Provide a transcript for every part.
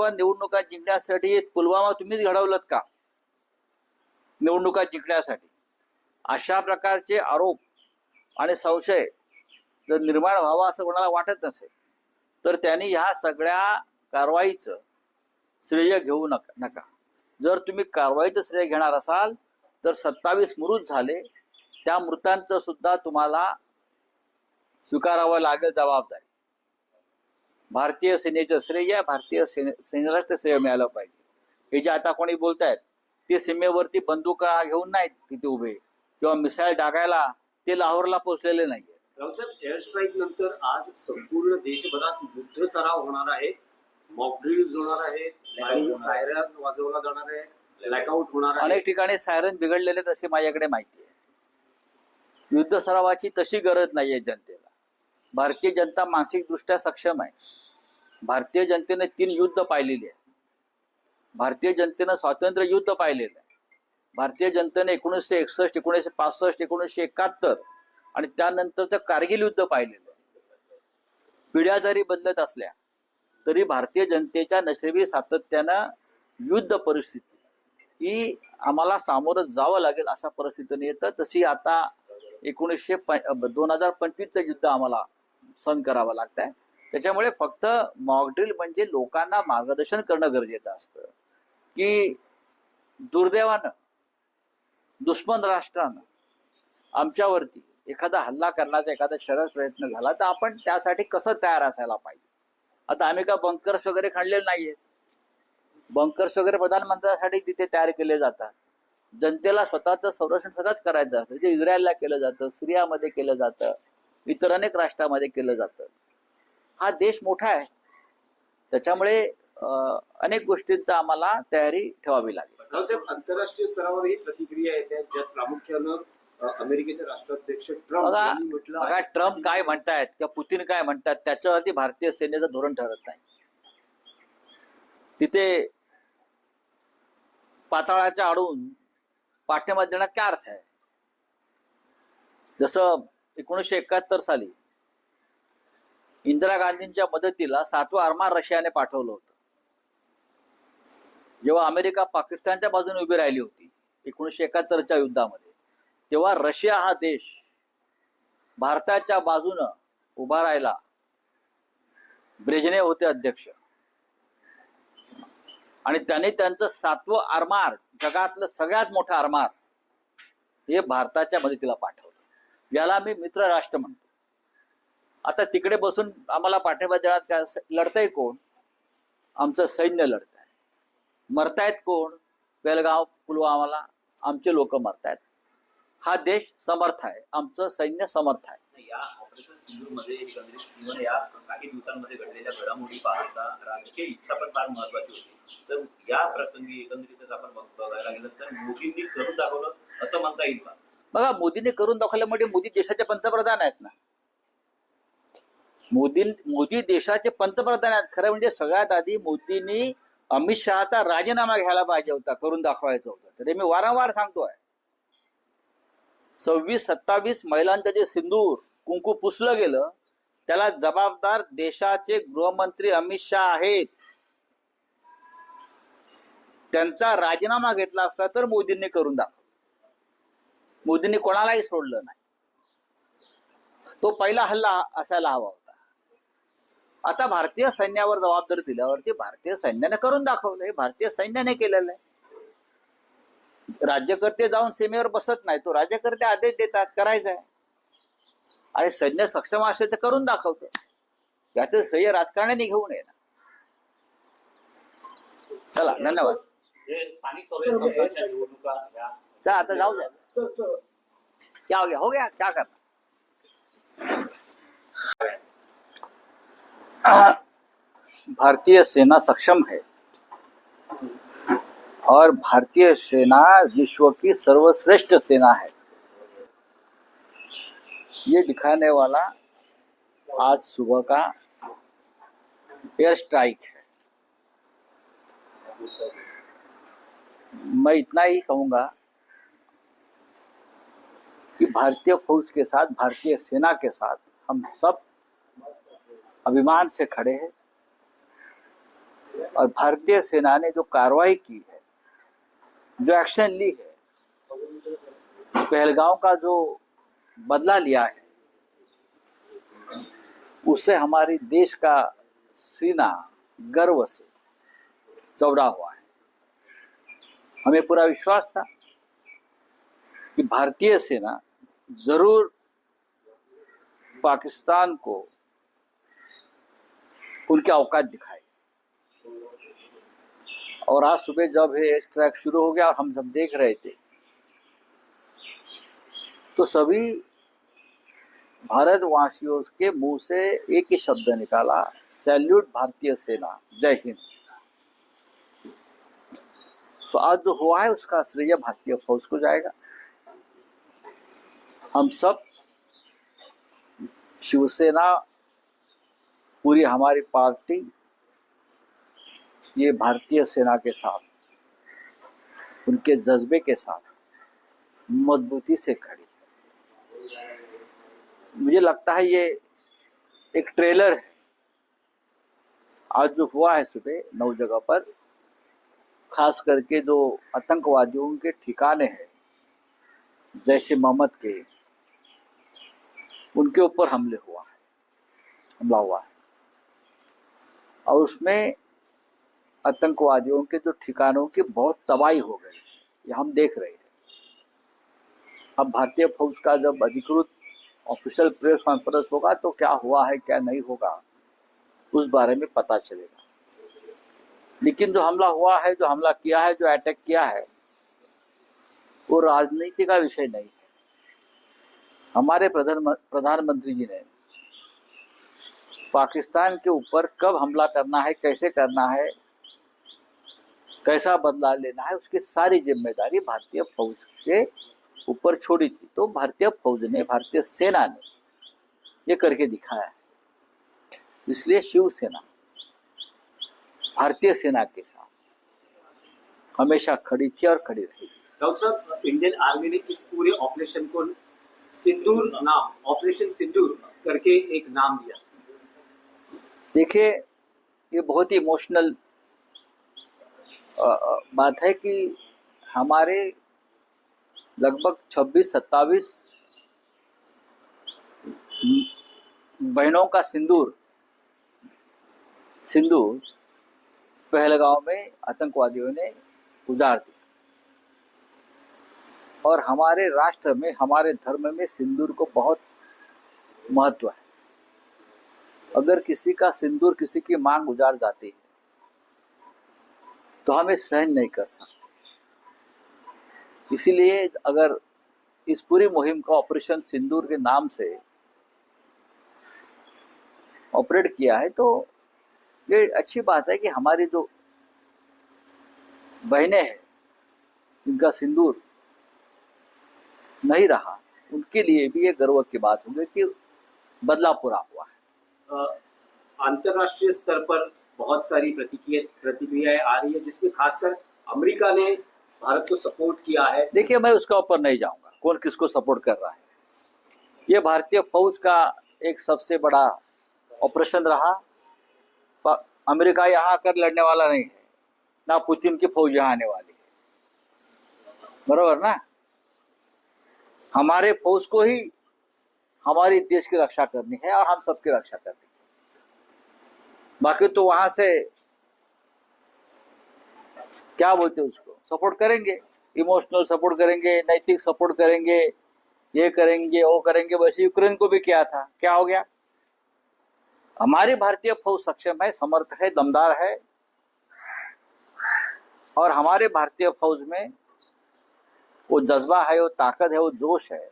निवडणुका जिंकण्यासाठी पुलवामा तुम्हीच घडवलत का? निवडणुका जिंकण्यासाठी. अशा प्रकारचे आरोप आणि संशय जर निर्माण व्हावा असं कोणाला वाटत नसेल तर त्यांनी ह्या सगळ्या कारवाईचं श्रेय घेऊ नका नका. जर तुम्ही कारवाईचं श्रेय घेणार असाल तर सत्तावीस मृत झाले. त्या मृतांचं सुद्धा तुम्हाला स्वीकारावं लागेल जबाबदारी. भारतीय सेनेचं श्रेय भारतीय सेने सेनेलाच ते श्रेय मिळालं पाहिजे. हे जे आता कोणी बोलतायत ते सीमेवरती बंदुका घेऊन नाहीत तिथे उभे. किंवा मिसाईल टाकायला ते लाहोरला नाहीये रावसाहेब एअर स्ट्राईक नंतर आज संपूर्ण देशभरात युद्ध सराव होणार आहे. मॉक ड्रिल्स होणार आहे सायरन वाजवला जाणार आहे. ब्लॅकआउट होणार आहे. अनेक ठिकाणी सायरन बिघडलेले तसे माझ्याकडे माहिती आहे. युद्ध सरावाची तशी गरज नाहीये जनतेला. भारतीय जनता मानसिकदृष्ट्या सक्षम आहे. भारतीय जनतेने तीन युद्ध पाहिलेली आहे भारतीय जनतेनं स्वातंत्र्य युद्ध पाहिलेलं आहे. भारतीय जनतेने एकोणीसशे एकसष्ट एकोणीसशे पासष्ट एकोणीसशे एकाहत्तर आणि त्यानंतर तर कारगिल युद्ध पाहिलेलं आहे. पिढ्या जरी बदलत असल्या तरी भारतीय जनतेच्या नशिबी सातत्यानं युद्ध परिस्थिती ही आम्हाला सामोरं जावं लागेल अशा परिस्थितीने येतं. तशी आता एकोणीसशे दोन हजार पंचवीसचं युद्ध आम्हाला सहन करावं लागत आहे त्याच्यामुळे फक्त मॉकड्रिल म्हणजे लोकांना मार्गदर्शन करणं गरजेचं असतं. की दुर्दैवानं दुश्मन राष्ट्रानं आमच्यावरती एखादा हल्ला करण्याचा एखादा शरद प्रयत्न झाला तर आपण त्यासाठी कसं तयार असायला पाहिजे? आता आम्ही का बंकर्स वगैरे खणलेले नाहीये. बंकर्स वगैरे प्रधानमंत्र्यांसाठी तिथे तयार केले जातात. जनतेला स्वतःचं संरक्षण स्वतःच करायचं असतं. जे इस्रायलला केलं जातं सिरियामध्ये केलं जातं इतर अनेक राष्ट्रामध्ये केलं जातं. हा देश मोठा आहे. त्याच्यामुळे अनेक गोष्टींचा आम्हाला तयारी ठेवावी लागेल. आंतरराष्ट्रीय स्तरावर ही प्रतिक्रिया येते ज्यात प्रामुख्यानं अमेरिकेचे राष्ट्राध्यक्ष ट्रम्प बघा, ट्रम्प काय म्हणतायत किंवा पुतीन काय म्हणतात त्याच्यावरती भारतीय सेनेचं धोरण ठरत नाही. तिथे पाताळाच्या आडून पाठिंबा देण्यात काय अर्थ आहे? जसं एकोणीसशे एकाहत्तर साली इंदिरा गांधींच्या मदतीला सातवं आरमार रशियाने पाठवलं होतं. जेव्हा अमेरिका पाकिस्तानच्या बाजूने उभी राहिली होती एकोणीसशे एकाहत्तरच्या युद्धामध्ये तेव्हा रशिया हा देश भारताच्या बाजूनं उभा राहिला. ब्रेजने होते अध्यक्ष. आणि त्यांनी त्यांचं सातवं आरमार जगातलं सगळ्यात मोठं आरमार हे भारताच्या मदतीला पाठवलं. याला मी मित्र राष्ट्र म्हणतो. आता तिकडे बसून आम्हाला पाठिंबा देण्यात काय लढतंय कोण? आमचं सैन्य लढत आहे मरतायत कोण? बेलगाव पुलवामाला आमचे लोक मरतायत. हा देश समर्थ आहे. आमचं सैन्य समर्थ आहे. या ऑपरेशन सिंधूरमध्ये एकंदरीत इव्हन या काही दिवसांमध्ये घडलेल्या घडामोडी पाहता राजकीय इच्छा पण फार महत्वाची होती. तर या प्रसंगी एकंदरीतच आपण बघ- बघायला गेलं तर मोदींनी करून दाखवलं असं म्हणता येईल का? बघा मोदीने करून दाखवलं म्हणजे मोदी देशाचे पंतप्रधान आहेत ना. मोदी मोदी देशाचे पंतप्रधान आहेत. खरं म्हणजे सगळ्यात आधी मोदींनी अमित शहाचा राजीनामा घ्यायला पाहिजे होता करून दाखवायचा होता. तरी मी वारंवार सांगतोय. सव्वीस सत्तावीस महिलांचं जे सिंदूर कुंकू पुसलं गेलं त्याला जबाबदार देशाचे गृहमंत्री अमित शहा आहेत. त्यांचा राजीनामा घेतला असता तर मोदींनी करून दाखवलं. मोदींनी कोणालाही सोडलं नाही. तो पहिला हल्ला असायला हवा होता. आता भारतीय सैन्यावर जबाबदारी दिल्यावरती भारतीय सैन्याने करून दाखवलं हे भारतीय सैन्याने केलेलं आहे राज्यकर्ते जाऊन सीमेवर बसत नाही. तो राज्यकर्ते आदेश देतात करायचं आहे आणि सैन्य सक्षम असेल तर करून दाखवतं. याचं श्रेय राजकारण्याने घेऊ नये ना. चला धन्यवाद. चला आता जाऊ द्या. क्या हो गया हो गया क्या करना भारतीय सेना सक्षम है। और भारतीय सेना विश्व की सर्वश्रेष्ठ सेना है। ये दिखाने वाला आज सुबह का एयर स्ट्राइक है। मैं इतना ही कहूँगा कि भारतीय फौज के साथ, भारतीय सेना के साथ हम सब अभिमान से खड़े हैं और भारतीय सेना ने जो कार्रवाई की है, जो एक्शन ली है, पहलगांव का जो बदला लिया है उससे हमारी देश का सीना गर्व से चौड़ा हुआ है। हमें पूरा विश्वास था कि भारतीय सेना ज़रूर पाकिस्तान को उनके औकात दिखाए। और आज सुबह जब ये स्ट्राइक शुरू हो गया और हम जब देख रहे थे तो सभी भारतवासियों के मुँह से एक ही शब्द निकाला, सैल्यूट भारतीय सेना, जय हिंद। तो आज जो हुआ है, उसका श्रेय भारतीय फौज को जाएगा। हम सब शिवसेना पूरी हमारी पार्टी ये भारतीय सेना के साथ, उनके जज्बे के साथ मजबूती से खड़ी मुझे लगता है ये एक ट्रेलर है। आज जो हुआ है सुबह नौ जगह पर, खास करके जो आतंकवादियों के ठिकाने हैं जैसे मोहम्मद के, उनके ऊपर हमले हुआ है, हमला हुआ है। और उसमें आतंकवादियों के जो ठिकानों की बहुत तबाही हो गई, ये हम देख रहे हैं। अब भारतीय फौज का जब अधिकृत ऑफिशियल प्रेस कॉन्फ्रेंस होगा तो क्या हुआ है, क्या नहीं होगा, उस बारे में पता चलेगा। लेकिन जो हमला हुआ है, जो हमला किया है, जो अटैक किया है, वो राजनीति का विषय नहीं है। हमारे प्रधान प्रधानमंत्री जी ने पाकिस्तान के ऊपर कब हमला करना है, कैसे करना है, कैसा बदलाव लेना है, उसकी सारी ज़िम्मेदारी भारतीय फौज के ऊपर छोड़ी थी। तो भारतीय फौज ने, भारतीय सेना ने ये करके दिखाया है। इसलिए शिवसेना भारतीय सेना के साथ हमेशा खड़ी थी और खड़ी रहेगी डॉक्टर साहब, इंडियन आर्मी ने इस पूरे ऑपरेशन को सिंदूर नाम, ऑपरेशन सिंदूर करके एक नाम दिया। देखिए, ये बहुत ही इमोशनल बात है कि हमारे लगभग 26 सत्तावीस बहनों का सिंदूर सिंदूर पहलगांव में आतंकवादियों ने उजाड़ दिया। और हमारे राष्ट्र में, हमारे धर्म में सिंदूर को बहुत महत्व है। अगर किसी का सिंदूर किसी की मांग उजाड़ जाती है तो हमें सहन नहीं कर सकते। इसीलिए अगर इस पूरी मुहिम का ऑपरेशन सिंदूर के नाम से ऑपरेट किया है तो ये अच्छी बात है कि हमारी जो बहनें हैं जिनका सिंदूर नहीं रहा, उनके लिए भी ये गर्व की बात होगी कि बदलाव पूरा हुआ है। अंतर्राष्ट्रीय स्तर पर बहुत सारी प्रतिक्रिया, प्रतिक्रियाएँ आ रही है, जिसमें खासकर अमेरिका ने भारत को सपोर्ट किया है। देखिए, मैं उसका ऊपर नहीं जाऊँगा। कौन किसको सपोर्ट कर रहा है? ये भारतीय फौज का एक सबसे बड़ा ऑपरेशन रहा। अमेरिका यहाँ आकर लड़ने वाला नहीं है। ना पुतिन की फौज यहाँ आने वाली है। बरोबर ना? हमारे फौज को ही हमारे देश की रक्षा करनी है और हम सबकी रक्षा करनी है। बाकी तो वहाँ से क्या बोलते हैं उसको? सपोर्ट करेंगे। इमोशनल सपोर्ट करेंगे, नैतिक सपोर्ट करेंगे, ये करेंगे, वो करेंगे। वैसे यूक्रेन को भी किया था? क्या हो गया? हमारी भारतीय फौज सक्षम है, समर्थ है, दमदार है। और हमारे भारतीय फौज में वो जज्बा है, वो ताकत है, वो जोश है,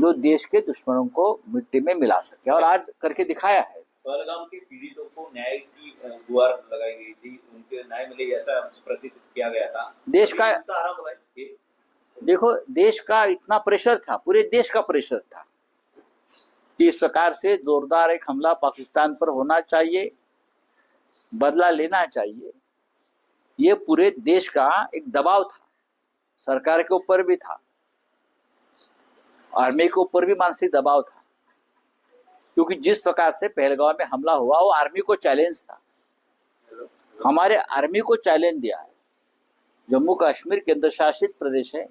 जो देश के दुश्मनों को मिट्टी में मिला सके। और आज करके दिखाया है पहलगाम के पीड़ितों को न्याय की गुहार लगाई गई थी। उनके न्याय मिले ऐसा प्रतीत किया गया था। देश का देखो देश का इतना प्रेशर था पूरे देश का प्रेशर था कि इस प्रकार से जोरदार एक हमला पाकिस्तान पर होना चाहिए बदला लेना चाहिए। ये पूरे देश का एक दबाव था। सरकार के ऊपर भी था। आर्मी के ऊपर भी मानसिक दबाव था। क्योंकि जिस प्रकार से पहलगांव में हमला हुआ, वो आर्मी को चैलेंज था। हमारे आर्मी को चैलेंज दिया है। जम्मू कश्मीर केंद्र शासित प्रदेश है।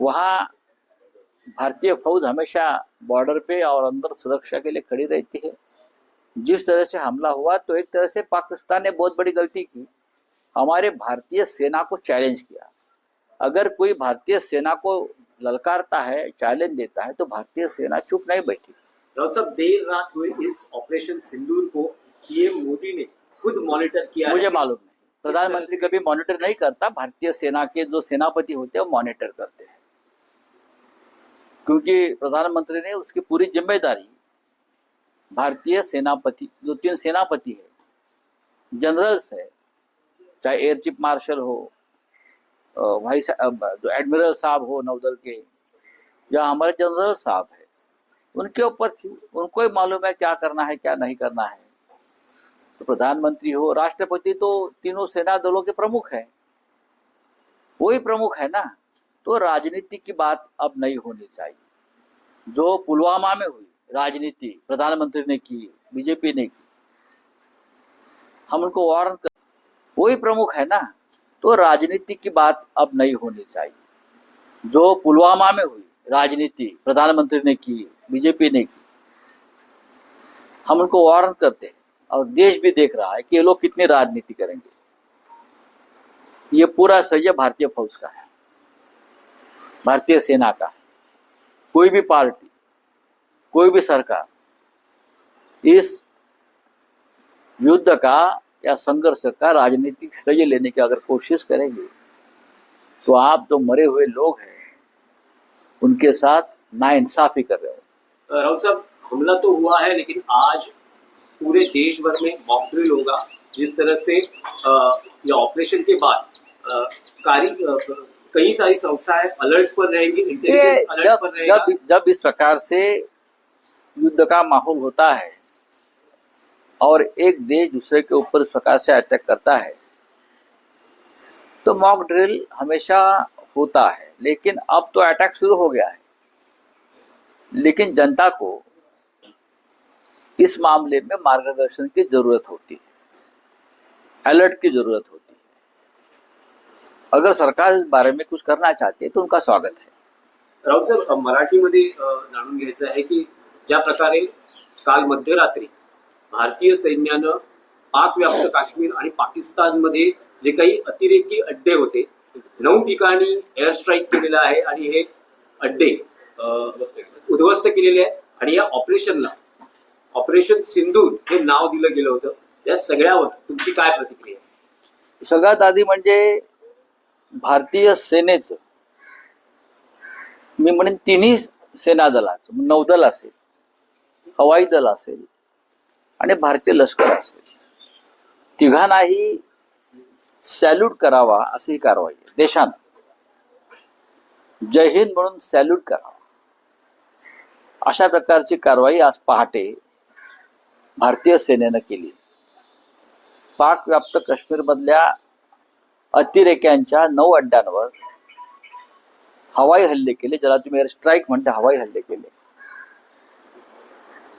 वहाँ भारतीय फौज हमेशा बॉर्डर पे और अंदर सुरक्षा के लिए खड़ी रहती है। जिस तरह से हमला हुआ तो एक तरह से पाकिस्तान ने बहुत बड़ी गलती की। हमारे भारतीय सेना को चैलेंज किया। अगर कोई भारतीय सेना को ललकारता है चैलेंज देता है तो भारतीय सेना चुप नहीं बैठी। राउत साहब देर रात हुए इस ऑपरेशन सिंदूर को पीएम मोदी ने खुद मॉनिटर किया मुझे मालूम नहीं। प्रधानमंत्री कभी मॉनिटर नहीं करता भारतीय सेना के जो सेनापति होते हैं वो मॉनिटर करते हैं। क्योंकि प्रधानमंत्री ने उसकी पूरी ज़िम्मेदारी भारतीय सेनापति जो तीन सेनापति है जनरल्स है चाहे एयर चीफ मार्शल हो वाइस जो एडमिरल साहब हो नौदल के या हमारे जनरल साहब है उनके ऊपर उनको ही मालूम है क्या करना है, क्या नहीं करना है। तो प्रधानमंत्री हो, राष्ट्रपति तो तीनों सेना दलों के प्रमुख है। वही प्रमुख है ना। तो राजनीति की बात अब नहीं होनी चाहिए। जो पुलवामा में हुई राजनीति प्रधानमंत्री ने की, बीजेपी ने की, हम उनको वारन कर वही प्रमुख है ना। तो राजनीति की बात अब नहीं होनी चाहिए। जो पुलवामा में हुई राजनीति, प्रधानमंत्री ने की बीजेपी ने की। हम उनको वारन करते हैं और देश भी देख रहा है कि ये लोग कितनी राजनीति करेंगे। ये पूरा सही भारतीय फौज का है, भारतीय सेना का है। कोई भी पार्टी, कोई भी सरकार इस युद्ध का या संघर्ष का राजनीतिक श्रेय लेने की अगर कोशिश करेंगे तो आप जो मरे हुए लोग हैं। उनके साथ नाइंसाफी कर रहे हो। राउत साहब हमला तो हुआ है लेकिन आज पूरे देश भर में मॉक ड्रिल होगा जिस तरह से ये ऑपरेशन के बाद कारी अ, कई सारी संस्थाएँ अलर्ट पर रहेंगी इंटेलिजेंस अलर्ट जब पर रहेगा। जब जब इस प्रकार से युद्ध का माहौल होता है और एक देश दूसरे के ऊपर इस प्रकार से अटैक करता है तो मॉक ड्रिल हमेशा होता है लेकिन अब तो अटैक शुरू हो गया है। लेकिन जनता को इस मामले में मार्गदर्शन की जरूरत होती है अलर्ट की जरूरत होती है। अगर सरकार इस बारे में कुछ करना चाहती है तो उनका स्वागत है। राऊत साहेब अ, मराठीमध्ये जाणून घ्यायचं आहे की ज्या प्रकारे काल मध्यरात्री भारतीय सैन्यानं पाकव्याप्त काश्मीर आणि पाकिस्तानमध्ये जे काही अतिरेकी अड्डे होते नऊ ठिकाणी एअर स्ट्राईक केलेलं आहे आणि हे अड्डे उद्ध्वस्त केलेले आहेत आणि या ऑपरेशनला ऑपरेशन सिंधूर हे नाव दिलं गेलं होतं. या सगळ्यावर तुमची काय प्रतिक्रिया सगळ्यात आधी म्हणजे भारतीय सेनेचं मी म्हणेन तिन्ही सेना दलाचं म्हणजे नौदल असेल हवाई दल असेल आणि भारतीय लष्कर असेल. तिघांनाही सॅल्यूट करावा अशी ही कारवाई आहे. देशानं जय हिंद म्हणून सॅल्यूट करावा. अशा प्रकारची कारवाई आज पहाटे भारतीय सेनेनं केली. पाक व्याप्त काश्मीरमधल्या अतिरेक्यांच्या नऊ अड्ड्यांवर हवाई हल्ले केले. ज्याला तुम्ही एअर स्ट्राईक म्हणता हवाई हल्ले केले.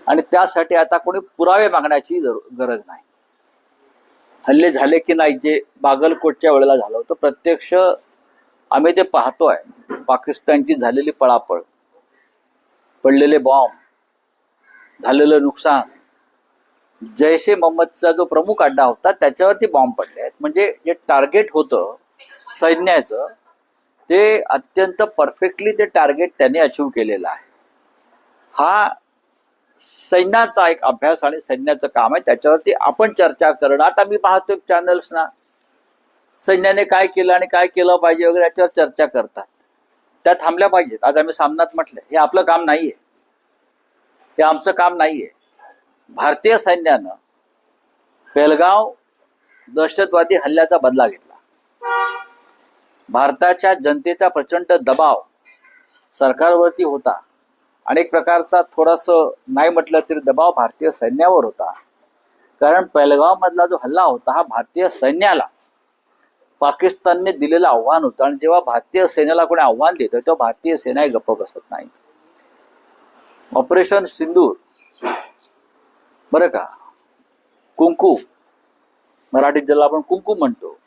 आणि त्यासाठी आता कोणी पुरावे मागण्याची गरज नाही. हल्ले झाले की नाही जे बागलकोटच्या वेळेला झालं होतं. प्रत्यक्ष आम्ही ते पाहतोय. पाकिस्तानची झालेली पळापळ पडलेले बॉम्ब झालेलं नुकसान. जैश ए मोहम्मदचा जो प्रमुख अड्डा होता त्याच्यावरती बॉम्ब पडले आहेत. म्हणजे जे टार्गेट होतं सैन्याचं ते अत्यंत परफेक्टली ते टार्गेट त्यांनी अचीव केलेलं आहे. हा सैन्याचा एक अभ्यास आणि सैन्याचं काम आहे त्याच्यावरती आपण चर्चा करणं. आता मी पाहतोय चॅनल्सना सैन्याने काय केलं आणि काय केलं पाहिजे वगैरे याच्यावर चर्चा करतात. त्या थांबल्या पाहिजेत. आज आम्ही सामनात म्हटलं हे आपलं काम नाहीये. हे आमचं काम नाहीये. भारतीय सैन्यानं बेलगाव दहशतवादी हल्ल्याचा बदला घेतला. भारताच्या जनतेचा प्रचंड दबाव सरकारवरती होता. आणि एक प्रकारचा थोडस नाही म्हटलं तरी दबाव भारतीय सैन्यावर होता. कारण पेलगाव मधला जो हल्ला होता हा भारतीय सैन्याला पाकिस्तानने दिलेलं आव्हान होतं. आणि जेव्हा भारतीय सैन्याला कोणी आव्हान देतं तेव्हा भारतीय सेना गप्प बसत नाही. ऑपरेशन सिंदूर. बरं का? कुंकू. मराठीत ज्याला आपण कुंकू म्हणतो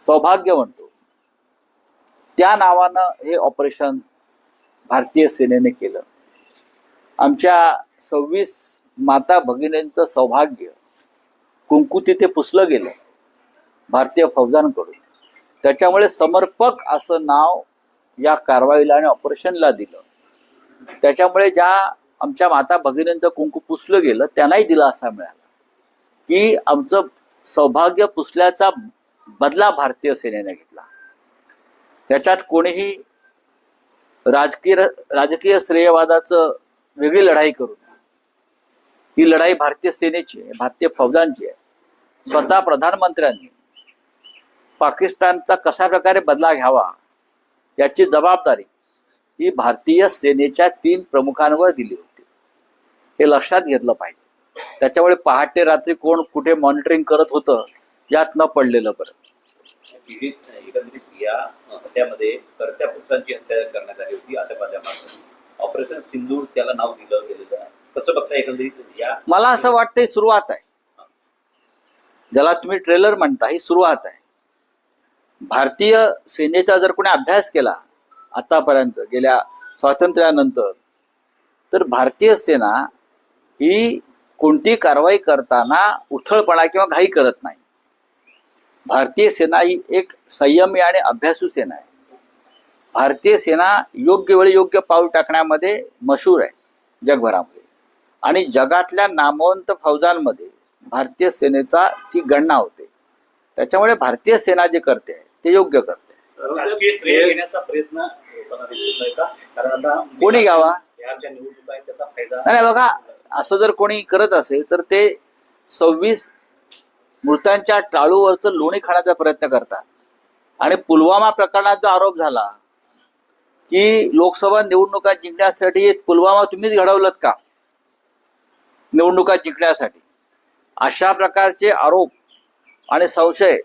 सौभाग्य म्हणतो. त्या नावानं हे ऑपरेशन भारतीय सेनेने केलं. आमच्या सव्वीस माता भगिनींचं सौभाग्य कुंकू तिथे पुसलं गेलं भारतीय फौजांकडून. त्याच्यामुळे समर्पक असं नाव या कारवाईला आणि ऑपरेशनला दिलं. त्याच्यामुळे ज्या आमच्या माता भगिनींचं कुंकू पुसलं गेलं त्यांनाही दिलासा मिळाला. की आमचं सौभाग्य पुसल्याचा बदला भारतीय सेनेने घेतला. त्याच्यात कोणीही राजकीय राजकीय श्रेयवादाचं वेगळी लढाई करू. ही लढाई भारतीय सेनेची आहे भारतीय फौजांची आहे. स्वतः प्रधानमंत्र्यांनी पाकिस्तानचा कशा प्रकारे बदला घ्यावा याची जबाबदारी ही भारतीय सेनेच्या तीन प्रमुखांवर दिली होती. हे लक्षात घेतलं पाहिजे. त्याच्यामुळे पहाटे रात्री कोण कुठे मॉनिटरिंग करत होतं यात न पडलेलं बरं. एकंदरीत या हत्यामध्ये करत्या पुरुषांची हत्या करण्यात आली होती आतंकवाद्यामार्फत ऑपरेशन सिंदूर त्याला नाव दिलं गेलेलं आहे. कसं बघता एकंदरीत या मला असं वाटतं सुरुवात आहे. ज्याला तुम्ही ट्रेलर म्हणता ही सुरुवात आहे. भारतीय सेनेचा जर कोणी अभ्यास केला आतापर्यंत गेल्या स्वातंत्र्यानंतर तर भारतीय सेना ही कोणती कारवाई करताना उथळपणा किंवा घाई करत नाही. भारतीय सेना ही एक संयमी आणि अभ्यासू सेना आहे. भारतीय सेना योग्य वेळी योग्य पाऊल टाकण्यामध्ये मशहूर आहे जगभरामध्ये. आणि जगातल्या नामवंत फौजांमध्ये भारतीय सेनेचा ची गणना होते. त्याच्यामुळे भारतीय सेना जे करते ते योग्य करते. राजकीय श्रेय घेण्याचा प्रयत्न होताना दिसत नाही का? कारण आता कोणी घ्यावा? नाही, बघा असं जर कोणी करत असेल तर ते सव्वीस मृतांच्या टाळूवरचं लोणी खाण्याचा प्रयत्न करतात. आणि पुलवामा प्रकरणात जो आरोप झाला की लोकसभा निवडणुका जिंकण्यासाठी पुलवामा तुम्हीच घडवलत का? निवडणुका जिंकण्यासाठी. अशा प्रकारचे आरोप आणि संशय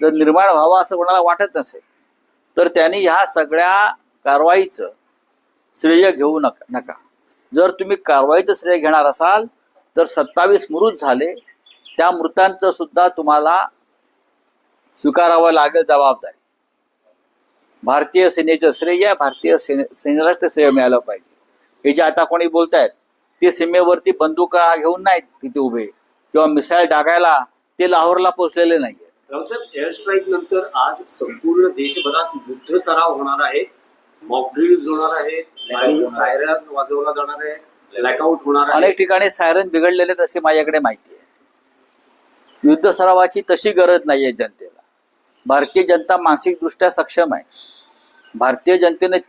जर निर्माण व्हावा असं कोणाला वाटत नसेल तर त्यांनी ह्या सगळ्या कारवाईचं श्रेय घेऊ नका नका. जर तुम्ही कारवाईचं श्रेय घेणार असाल तर सत्तावीस मृत झाले त्या मृतांचं सुद्धा तुम्हाला स्वीकारावं लागेल जबाबदारी. भारतीय सेनेचं श्रेय भारतीय सेने सेनेलाच ते श्रेय मिळालं पाहिजे. हे जे आता कोणी बोलतायत ते सीमेवरती बंदुका घेऊन नाहीत तिथे उभे. किंवा मिसाईल डागायला ते लाहोरला पोचलेले नाहीये रावसाहेब एअर स्ट्राईक नंतर आज संपूर्ण देशभरात युद्ध सराव होणार आहे. होणार आहे. आणि सायरन वाजवला जाणार आहे. ब्लॅकआउट होणार अनेक ठिकाणी सायरन बिघडलेले तसे माझ्याकडे माहिती आहे. युद्ध सरावाची तशी गरज नाहीये जनतेला. भारतीय जनता मानसिकदृष्ट्या सक्षम आहे. भारतीय जनतेने ती